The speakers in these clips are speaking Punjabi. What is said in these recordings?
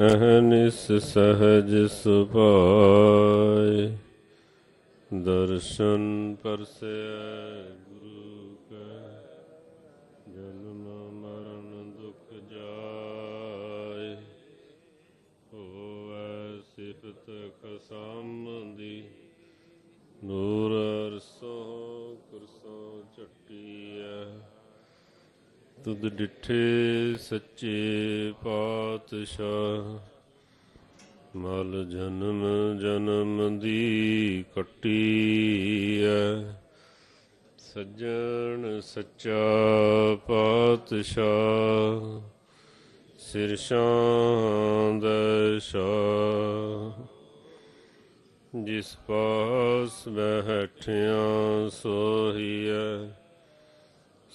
ਅਹਨਿਸ ਸਹਜ ਸੁਭਾਏ। ਦਰਸ਼ਨ ਪਰਸੈ ਗੁਰੂ ਕੈ, ਜਨਮ ਮਰਨ ਦੁਖ ਜਾਏ। ਹੋਵੈ ਸਿਫਤ ਖਸਮਦੀ ਦੀ ਤੁਧ ਡਿਠੇ ਸੱਚੇ ਪਾਤਸ਼ਾਹ, ਮਲ ਜਨਮ ਜਨਮ ਦੀ ਕੱਟੀ ਐ ਸੱਜਣ ਸੱਚਾ ਪਾਤਸ਼ਾਹ, ਸਿਰ ਸ਼ਾਂਦ ਜਿਸ ਪਾਸ ਬੈਠਿਆ ਸੋਹੀਐ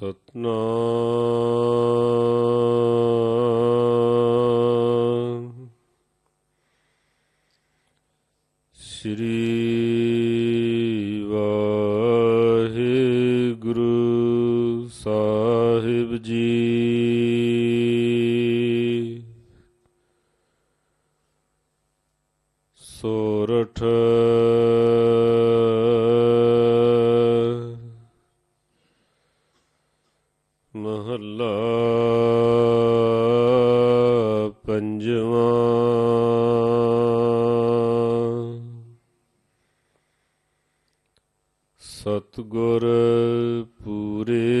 ਸਤਨਾਮ ਸ੍ਰੀ ਮਹੱਲਾ ਪੰਜਵਾਂ। ਸਤਗੁਰ ਪੂਰੇ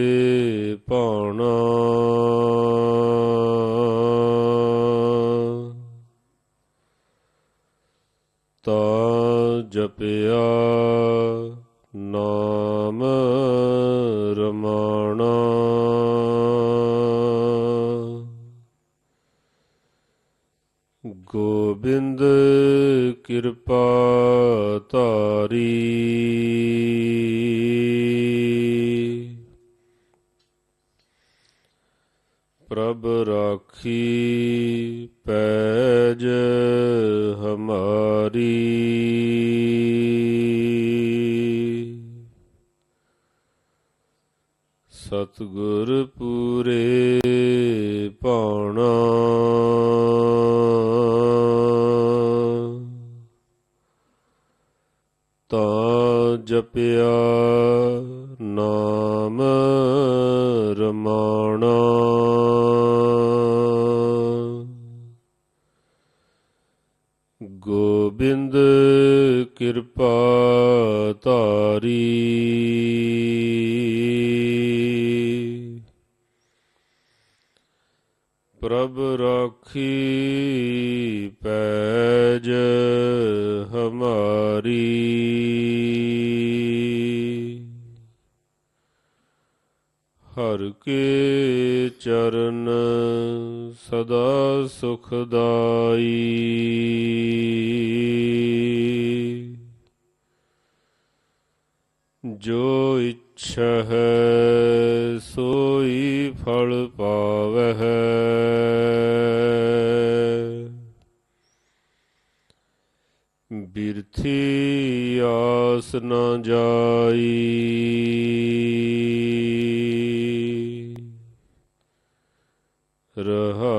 ਗੋਬਿੰਦ ਕਿਰਪਾ ਧਾਰੀ। ਪ੍ਰਭ ਰਾਖੀ ਪੈਜ ਹਮਾਰੀ। ਸਤਗੁਰ ਪੂਰੇ ਪਾਉਣਾ ਜਪਿਆ ਨਾਮ ਰਮਾਣਾ ਪ੍ਰਭ ਰਾਖੀ ਪੈਜ ਹਮਾਰੀ। ਹਰ ਕੇ ਚਰਨ ਸਦਾ ਸੁਖਦਾਈ। ਜੋ ਇੱਛਾ ਸੋਈ ਫਲ ਪਾਵਹਿ। ਬਿਰਥੀ ਆਸ ਨ ਜਾਈ। ਰਹਾਉ।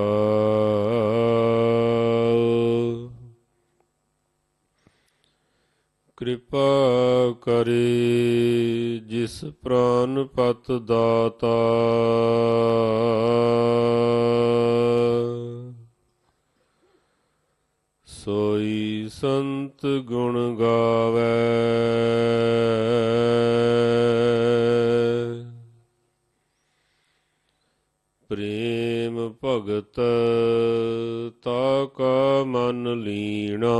ਕਿਰਪਾ ਕਰੇ। ਜਿਸ ਪ੍ਰਾਨ ਪਤ ਦਾਤਾ। ਸੋਈ ਸੰਤ ਗੁਣ ਗਾਵੇ। ਪ੍ਰੇਮ ਭਗਤ ਤਾ ਕਾ ਮਨ ਲੀਣਾ।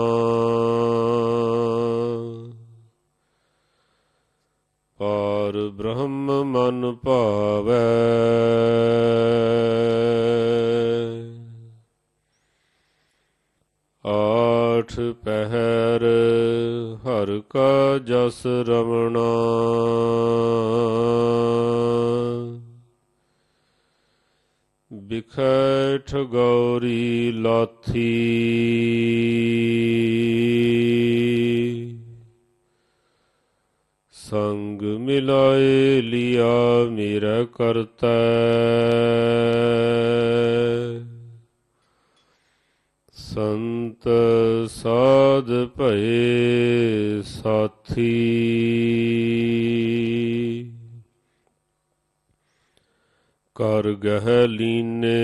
ਪਾਰ ਬ੍ਰਹਮ ਮਨ ਭਾਵੈ। ਆਠ ਪਹਿਰ ਹਰ ਕਾ ਜਸ ਰਮਣਾ। ਬਿਖੈ ਠਗੌਰੀ ਲਾਥੀ। ਸੰਗ ਮਿਲਾਏ ਲਿਆ ਮੇਰਾ ਕਰਤਾ। ਸੰਤ ਸਾਧ ਭਏ ਸਾਥੀ। ਕਰ ਗਹਿ ਲੀਨੇ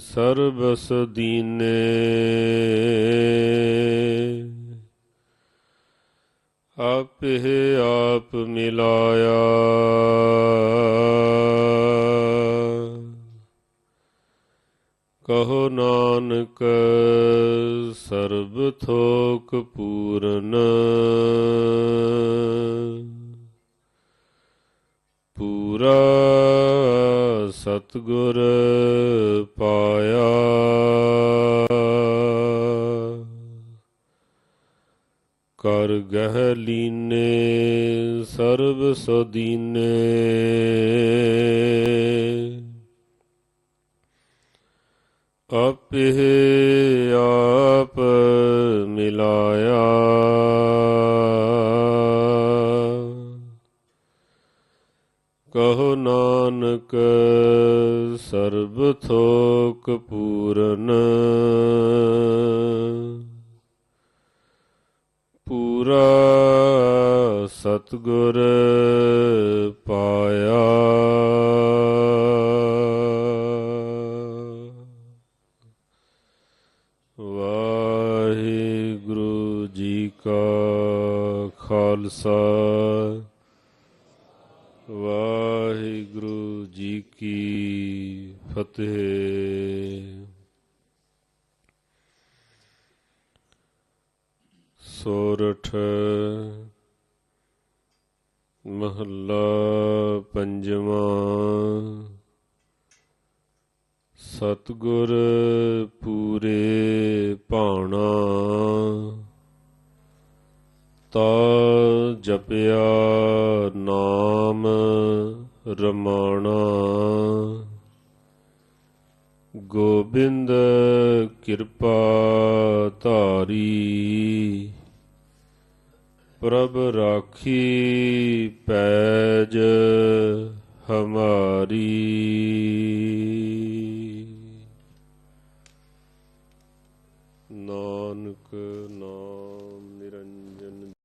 ਸਰਬਸ ਦੀਨੇ। ਆਪੇ ਆਪ ਮਿਲਾਇਆ। ਕਹੋ ਨਾਨਕ ਸਰਬ ਥੋਕ ਪੂਰਨ। ਪੂਰਾ ਸਤਗੁਰ ਪਾਇਆ। ਕਰ ਗਹਿ ਲੀਨੇ ਸਰਬ ਸਦੀਨੇ। ਆਪੇ ਆਪ ਮਿਲਾਇਆ। ਕਹੋ ਨਾ ਪੂਰਾ ਸਤਗੁਰ ਪਾਇਆ। ਵਾਹਿਗੁਰੂ ਜੀ ਕਾ ਖਾਲਸਾ। ਵਾਹਿਗੁਰੂ ਜੀ ਕੀ ਫਤਿਹ। ਸੋਰਠ ਮਹੱਲਾ ਪੰਜਵਾਂ। ਸਤਗੁਰ ਪੂਰੇ ਭਾਣਾ। ਤਾ ਜਪਿਆ ਨਾਮ ਰਮਾਣਾ। ਗੋਬਿੰਦ ਕਿਰਪਾ ਧਾਰੀ। ਪ੍ਰਭ ਰਾਖੀ ਪੈਜ ਹਮਾਰੀ। ਨਾਨਕ